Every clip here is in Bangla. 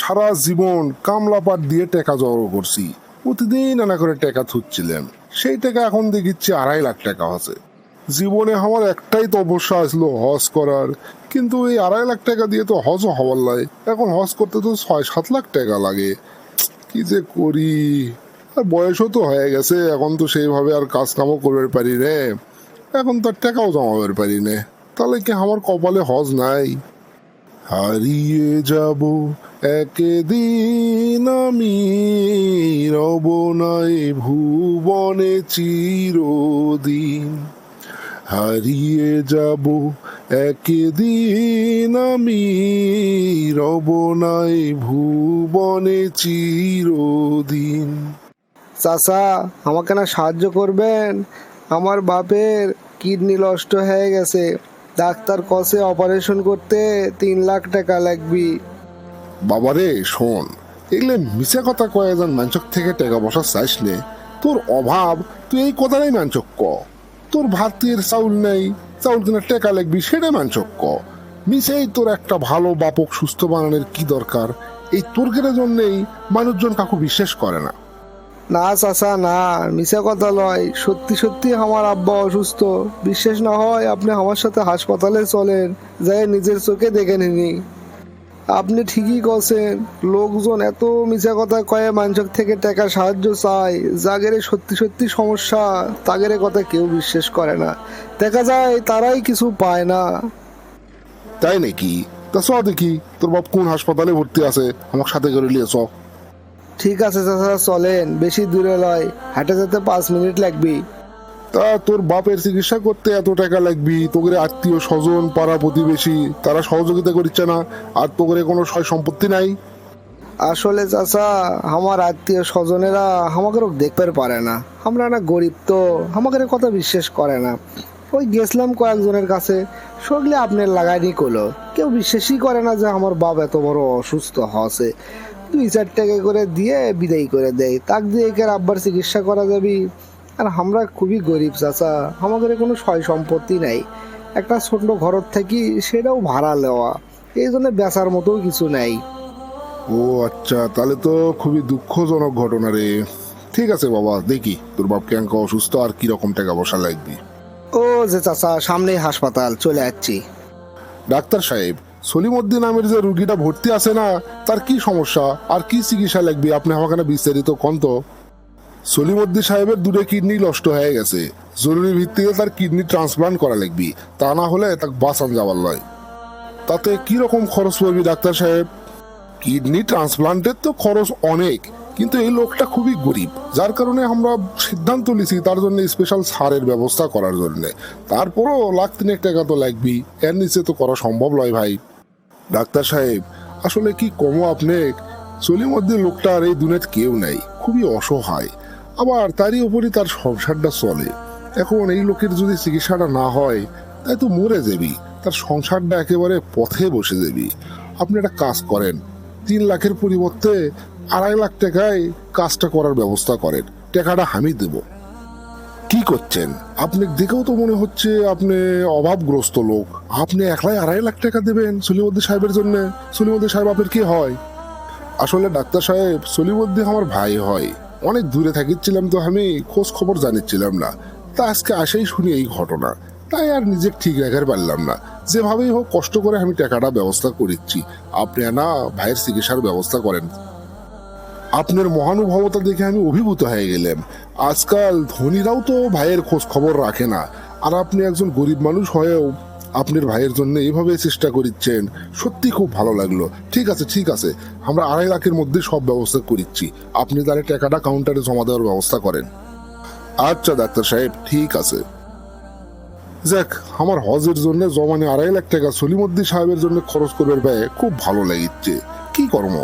সারা জীবন কামলাপাট দিয়ে টাকা জড়ো করছি। প্রতিদিন নানা করে টাকা থুচ্ছিলাম সেই টাকা এখন দেখিচ্ছি আড়াই লাখ টাকা আছে। জীবনে আমার একটাই তো অবশ্যই আসলো হজ করার। কিন্তু এই আড়াই লাখ টাকা দিয়ে তো হজও হওয়ার লাই এখন হজ করতে তো ছয় সাত লাখ টাকা লাগে। কি যে করি? আর বয়সও তো হয়ে গেছে। এখন তো সেইভাবে আর কাজ কামও করতে পারি রে। এখন তো টাকাও জমাতে পারি নে। তাহলে কি আমার কপালে হজ নাই? হারিয়ে যাব একদিন আমি। রব নাই ভুবনে চিরদিন। হারিয়ে যাব একদিন আমি। রব নাই ভুবনে চিরদিন। চাচা, আমাকে না সাহায্য করবেন? আমার বাপের কিডনি নষ্ট হয়ে গেছে। ডাক্তার কষে অপারেশন করতে তিন লাখ টাকা লাগবি। বাবারে, শোন, এগুলো মিশা কথা কয় একজন মাঞ্চক থেকে টাকা বসা চাইস নে। তোর অভাব, তুই এই কথাটাই মাঞ্চক ক। তোর ভাতের চাউল নেই, চাউল কিনা টাকা লাগবি, সেটাই মাঞ্চক ক। মিশেই তোর একটা ভালো বাপক সুস্থ বানানোর কি দরকার? এই তোর জন্যেই মানুষজন কাকু বিশ্বাস করে না। না চাচা, না মিশা কথা লয়। সত্যি সত্যি আমার আব্বা অসুস্থ। বিশ্বাস না হয় আপনি আমার সাথে হাসপাতালে চলেন, যাই নিজের চোখে দেখে নিনি। আপনি ঠিকই কছেন লোকজন এত মিশা কথা কয়ে মানুষের থেকে টাকা সাহায্য চায়। যাগেরে সত্যি সত্যি সমস্যা, তাগেরে কথা কেউ বিশ্বাস করে না। দেখা যায় তারাই কিছু পায় না। তাই নাকি? তা চ দেখি, তোর বাপ কোন হাসপাতালে ভর্তি আছে? আমার সাথে করে নিয়ে চ। ঠিক আছে চাচা চলেন। বেশি দূরে লয় হাঁটে যেতে পাঁচ মিনিট লাগবে। তা তোর বাপের চিকিৎসা করতে এত টাকা লাগবি? তোকে আত্মীয় স্বজন পাড়া প্রতিবেশী তারা সহযোগিতা করছে না। আর তোকে কোনো সয় সম্পত্তি নাই? আসলে চাচা আমার আত্মীয় স্বজনেরা আমাকে দেখতে পারে না। আমরা না গরিব তো আমাকে কথা বিশ্বাস করে না। ওই গেছিলাম কয়েকজনের কাছে। সগলে আপনার লাগাইনি কলো কেউ বিশ্বাসই করে না যে আমার বাপ এত বড় অসুস্থ হসে দুই চার টাকা করে দিয়ে বিদায় করে দেয়। তাক দিয়ে একে আব্বার চিকিৎসা করা যাবি? আর আমরা খুবই গরিব চাচা আমাদের কোনো সয় সম্পত্তি নাই। একটা ছোট ঘর থাকি সেটাও ভাড়া নেওয়া এই জন্য বেচার মতো কিছু নাই। ও আচ্ছা তাহলে তো খুবই দুঃখজনক ঘটনা রে। ঠিক আছে বাবা দেখি তোর বাপ ক্যাঙ্ক অসুস্থ আর কি রকম টাকা বসা লাগবে। ও যে চাচা সামনেই হাসপাতাল চলে যাচ্ছি। ডাক্তার সাহেব সলিমউদ্দিন নামের যে রুগীটা ভর্তি আছে না, তার কি সমস্যা? আর কি চিকিৎসা লাগবে? আপনি আমাকে বিস্তারিত কন তো। সলিমউদ্দিন সাহেবের দুটো কিডনি নষ্ট হয়ে গেছে। জরুরি ভিত্তিতে তার কিডনি ট্রান্সপ্লান্ট করা লাগবে। তা না হলে তাকে বাঁচান যাওয়ার নয়। তাতে কি রকম খরচ পড়বে ডাক্তার সাহেব? কিডনি ট্রান্সপ্লান্টের তো খরচ অনেক, কিন্তু এই লোকটা খুবই গরিব। যার কারণে আমরা সিদ্ধান্ত নিছি তার জন্য স্পেশাল সারের ব্যবস্থা করার জন্য। তারপরও লাখ তিনেক টাকা তো লাগবেই। এর নিচে তো করা সম্ভব নয় ভাই। ডাক্তার সাহেব, আসলে কি কমো আপনি চলির মধ্যে লোকটার এই দুনিয়াতে কেউ নাই, খুবই অসহায়। আবার তারই উপরই তার সংসারটা চলে। এখন এই লোকের যদি চিকিৎসাটা না হয়, তাই তো মরে যাবি। তার সংসারটা একেবারে পথে বসে যাবি। আপনি একটা কাজ করেন, তিন লাখের পরিবর্তে আড়াই লাখ টাকায় কাজটা করার ব্যবস্থা করেন। টাকাটা আমি দেব। কি করছেন? আপনি দেখেও তো মনে হচ্ছে আপনি অভাবগ্রস্ত লোক। আপনি একলাই আড়াই লাখ টাকা দেবেন সলিমদ্দি সাহেবের জন্য। সলিমদ্দি সাহেব, আপনার কি হয়? আসলে ডাক্তার সাহেব সলিমদ্দি আমার ভাই হয়। অনেক দূরে থাকিছিলাম তো আমি, খোঁজ খবর জানিচ্ছিলাম না। তা আজকে আসেই শুনি এই ঘটনা। তাই আর নিজে ঠিক রাখার পারলাম না। যেভাবেই হোক, কষ্ট করে আমি টাকাটা ব্যবস্থা করেছি। আপনি না ভাইয়ের চিকিৎসার ব্যবস্থা করেন। আপনার মহানুভবতা দেখে আমি অভিভূত হয়ে গেলাম। আজকাল ধনীরাও তো ভাইয়ের খোঁজ খবর রাখে না। আর আপনি একজন গরিব মানুষ হয়েও আপনার ভাইয়ের জন্য এইভাবে চেষ্টা করিচ্ছেন, সত্যি খুব ভালো লাগল। ঠিক আছে ঠিক আছে, আমরা আড়াই লাখের মধ্যে সব ব্যবস্থা করিচ্ছি। আপনি তাহলে টাকাটা কাউন্টারে জমা দেওয়ার ব্যবস্থা করেন। আচ্ছা ডাক্তার সাহেব, ঠিক আছে। যাক, আমার হজের জন্য জমানে আড়াই লাখ টাকা সলিমদ্দি সাহেবের জন্য খরচ করবার ব্যয় খুব ভালো লাগিচ্ছে। কি কর্ম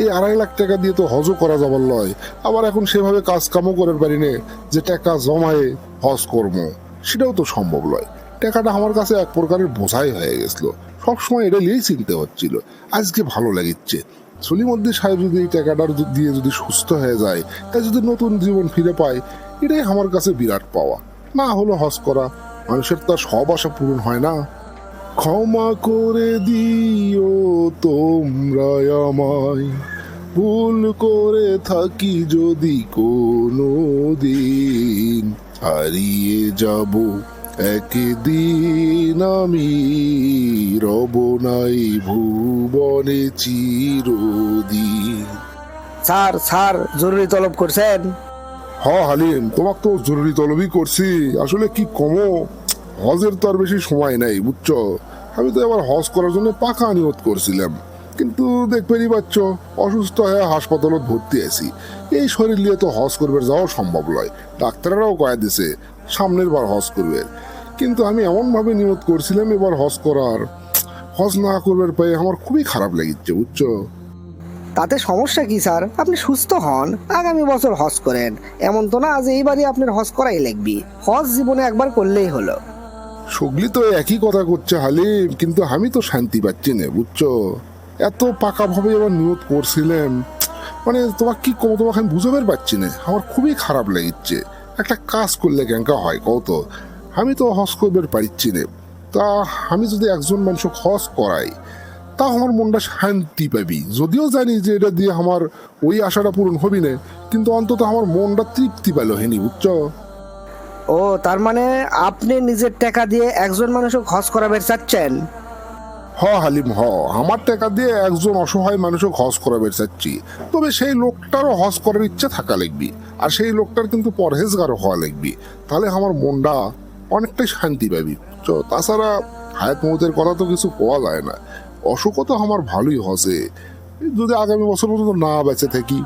এই আড়াই লাখ টাকা দিয়ে তো হজও করা যাবার লয় আবার এখন সেভাবে কাজ কামও করার পারি নে যে টাকা জমায়ে হজ কর্ম সেটাও তো সম্ভব নয়। টাকাটা আমার কাছে এক প্রকারের বোঝাই হয়ে গেছিল। সবসময় এটা নিয়েই চিনতে হচ্ছিল। আজকে ভালো লাগিচ্ছে। সলিমদ্দি সাহেব যদি এই টাকাটা দিয়ে যদি সুস্থ হয়ে যায়, তাই যদি নতুন জীবন ফিরে পায়, এটাই আমার কাছে বিরাট পাওয়া। না হলো হজ করা, মানুষের তো সব আশা পূরণ হয় না। ক্ষমা করে দিও তোমরা আমায়। ভুল করে থাকি যদি কোনো দিন হারিয়ে যাব একদিন আমি রব নাই ভুবনে চিরদিন। স্যার স্যার জরুরি তলব করছেন? হ হালিম তোমাকে তো জরুরি তলবই করছি। আসলে কি কমো? হজের তো আর বেশি সময় নাই, বুঝছ? আমি তো এবার হজ করার জন্য পাকা নিয়ত করছিলাম। কিন্তু দেখবেনই পাচ্ছ অসুস্থ হয়ে হাসপাতালত ভর্তি আছি। এই শরীর নিয়ে তো হজ করবে যাওয়া সম্ভব নয়। ডাক্তাররাও কয়ে দিছে, সামনের বার হজ করবে। কিন্তু আমি এমনভাবে নিয়ত করছিলাম এবার হজ করার। হজ না করবার পায়ে আমার খুবই খারাপ লাগিচ্ছে, বুঝছ? তাতে সমস্যা কি, স্যার? আপনি সুস্থ হন, আগামী বছর হজ করেন। এমন তো না যে এইবারই আপনার হজ করাই লাগবে। হজ জীবনে একবার করলেই হলো। সগলি তো একই কথা করছে হালিম, কিন্তু আমি তো শান্তি পাচ্ছি না, বুঝছ? এত পাকাভাবে এবার নিয়ত করছিলাম মানে তোমার কি কম তোমাকে আমি বুঝাবার পারছি না। আমার খুবই খারাপ লাগিচ্ছে একটা কাজ করলে কেঙ্কা হয় কত আমি তো হজ করবার পারছি না। তা আমি যদি একজন মানুষকে হজ করাই, তা আমার মনটা শান্তি পাবি। যদিও জানি যে এটা দিয়ে আমার ওই আশাটা পূরণ হবি না, কিন্তু অন্তত আমার মনটা তৃপ্তি পেল হেনি, বুঝছ? ও, তার মানে আপনি নিজের টাকা দিয়ে একজন মানুষকে হজ করাবে চাচ্ছেন? হ, হালিম, হ। আমার টাকা দিয়ে একজন অসহায় মানুষও হজ করাবে চাচ্ছি। তবে সেই লোকটারও হজ করার ইচ্ছা থাকা লাগবে। আর সেই লোকটার কিন্তু পরহেজগারও হওয়া লাগবে। তাহলে আমার মনটা অনেকটাই শান্তি পাবি। তো তাছাড়া হায়াত মৌতের কথা তো কিছু পাওয়া যায় না। অসুখও তো আমার ভালোই হসে। যদি আগামী বছর পর্যন্ত না বেঁচে থাকি,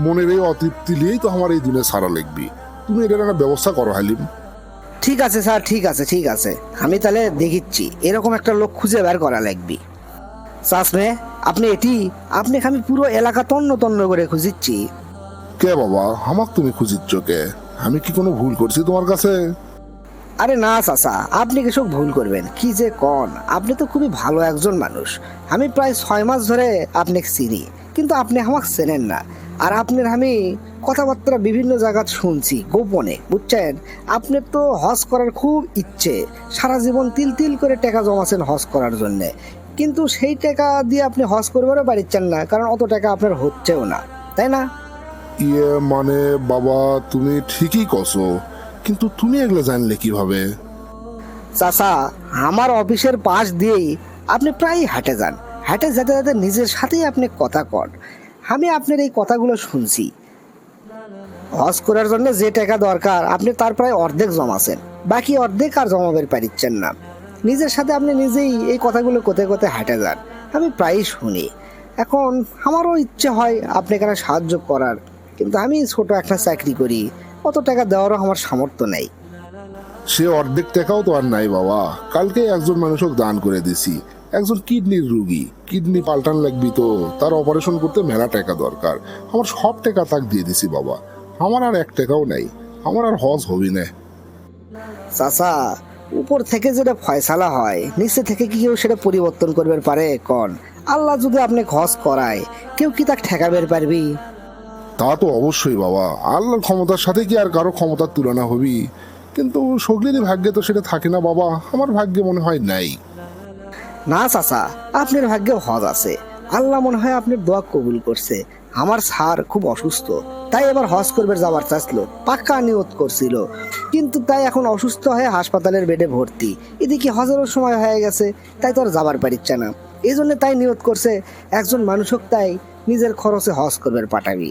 মনের এই অতৃপ্তি নিয়েই তো আমার এই দিনে সারা লাগবে। তুমি এটার একটা ব্যবস্থা করো হালিম। ঠিক আছে স্যার ঠিক আছে ঠিক আছে। আমি তাহলে দেখিচ্ছি। এরকম একটা লোক খুঁজে বের করা লাগবে। চাষমে আপনি এটি আপনি আমি পুরো এলাকা তন্ন তন্ন করে খুঁজিচ্ছি। কে বাবা? আমাক তুমি খুঁজিচ্ছ কে? আমি কি কোনো ভুল করছি তোমার কাছে? আরে না চাচা আপনি কিছু ভুল করবেন? কি যে কন? আপনি তো খুবই ভালো একজন মানুষ। আমি প্রায় ছয় মাস ধরে আপনাকে চিনি কিন্তু আপনি আমাকে চেনেন না। আর আপনার আমি কথাবার্তা বিভিন্ন জায়গা শুনছি গোপনে বুঝছেন? আপনার তো হজ করার খুব ইচ্ছে। সারা জীবন তিল তিল করে টাকা জমাছেন হজ করার জন্যে। কিন্তু সেই টাকা দিয়ে আপনি হজ করবারও পারিচ্ছেন না কারণ অত টাকা আপনার হচ্ছেও না। তাই না? ইয়ে মানে বাবা তুমি ঠিকই কছো। কিন্তু তুমি এগুলো জানলে কীভাবে? চাচা আমার অফিসের পাশ দিয়েই আপনি প্রায় হাঁটে যান। হাঁটে যেতে যেতে নিজের সাথেই আপনি কথা কন। আমি আপনার এই কথাগুলো শুনছি। হজ করার জন্য যে টাকা দরকার, আপনি তার প্রায় অর্ধেক জমাছেন। বাকি অর্ধেক আর জমাবের পারিচ্ছেন না। নিজের সাথে আপনি নিজেই এই কথাগুলো কোথায় কোথায় হাঁটে যান। আমি প্রায়ই শুনি। এখন আমারও ইচ্ছে হয় আপনি এখানে সাহায্য করার। কিন্তু আমি ছোট একটা চাকরি করি। অত টাকা দেওয়ারও আমার সামর্থ্য নেই। সে অর্ধেক টাকাও তো আর নাই বাবা। কালকে একজন মানুষক দান করে দিছি। একজন কিডনির রুগী। কিডনি পাল্টান লাগবি তো। তার অপারেশন করতে মেলা টাকা দরকার। আমার সব টাকা তাক দিয়ে দিছি বাবা। আমার আর এক টাকাও নাই। আমার আর হজ হবি না। চাচা উপর থেকে যেটা ফয়সালা হয় নিচে থেকে কি কেউ সেটা পরিবর্তন করবে পারে? কন আল্লাহ যদি আপনি খস করায় কেউ কি তাকে ঠেকাবের পারবি? তা তো অবশ্যই বাবা। আল্লাহর ক্ষমতার সাথে কি আর কারও ক্ষমতার তুলনা হবি? কিন্তু সগলিরই ভাগ্যে তো সেটা থাকে না বাবা। আমার ভাগ্যে মনে হয় নাই। না, চাচা, আপনার ভাগ্যে হজ আছে। আল্লাহ মনে হয় আপনার দোয়া কবুল করছে। আমার স্যার খুব অসুস্থ, তাই এবার হজ করবে যাবার চাচ্ছিল, পাক্কা নিয়ত করছিল। কিন্তু তাই এখন অসুস্থ হয়ে হাসপাতালের বেডে ভর্তি। এদিকে হজেরও সময় হয়ে গেছে, তাই তো আর যাবার পারিচ্ছে না। এই জন্য তাই নিয়ত করছে, একজন মানুষক তাই নিজের খরচে হজ করবে পাঠাবি।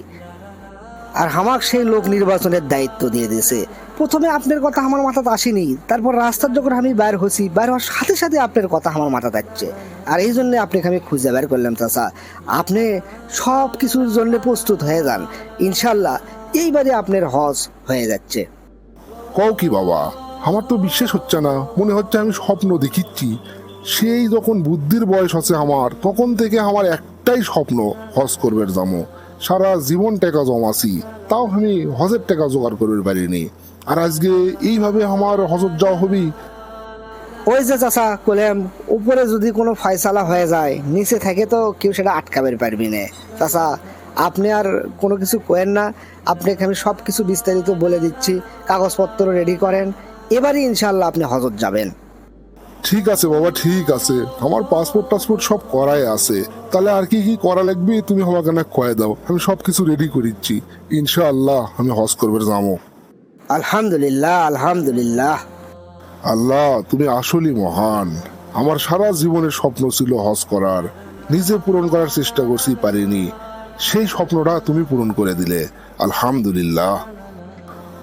আর হামাক সেই লোক নির্বাচনের দায়িত্ব দিয়ে দিয়েছে। প্রথমে আপনার কথা আমার মাথাতে আসেনি, তারপর রাস্তার যখন আমি বাইর হচ্ছি বাইর হওয়ার সাথে সাথে আপনার কথা আমার মাথা যাচ্ছে আর এই জন্য আপনাকে আমি খুঁজে বের করলাম, চাচা। আপনি সব কিছুর জন্য প্রস্তুত হয়ে যান। ইনশাল্লাহ এইবারে আপনার হজ হয়ে যাচ্ছে। কও কি বাবা, আমার তো বিশ্বাস হচ্ছে না। মনে হচ্ছে আমি স্বপ্ন দেখিচ্ছি। সেই যখন বুদ্ধির বয়স আছে আমার, তখন থেকে আমার একটাই স্বপ্ন, হজ করবে জামো সারা জীবন টাকা জমাছি, তাও আমি হজের টাকা জোগাড় করবে পারিনি। আর আজকে এইভাবে আমার হজত যাওয়া হবি। ওই যে চাচা কলেম উপরে যদি কোনো ফয়সালা হয়ে যায়, নিচে থেকে তো কেউ সেটা আটকাবের পারবি না। চাচা, আপনি আর কোনো কিছু করেন না, আপনাকে আমি সব কিছু বিস্তারিত বলে দিচ্ছি, কাগজপত্র রেডি করেন, এবারই ইনশাল্লাহ আপনি হজত যাবেন। ঠিক আছে বাবা ঠিক আছে। আমার পাসপোর্ট টাসপোর্ট সব করাই আছে। তাহলে আর কি কি করা লাগবে? তুমি আমাকে না কয়ে দাও। আমি সব কিছু রেডি করিচ্ছি। ইনশাআল্লাহ আমি হজ করবে যাব। আলহামদুলিল্লাহ আলহামদুলিল্লাহ। আল্লাহ তুমি আসলেই মহান। আমার সারা জীবনের স্বপ্ন ছিল হজ করার। নিজে পূরণ করার চেষ্টা করছি পারিনি। সেই স্বপ্নটা তুমি পূরণ করে দিলে। আলহামদুলিল্লাহ।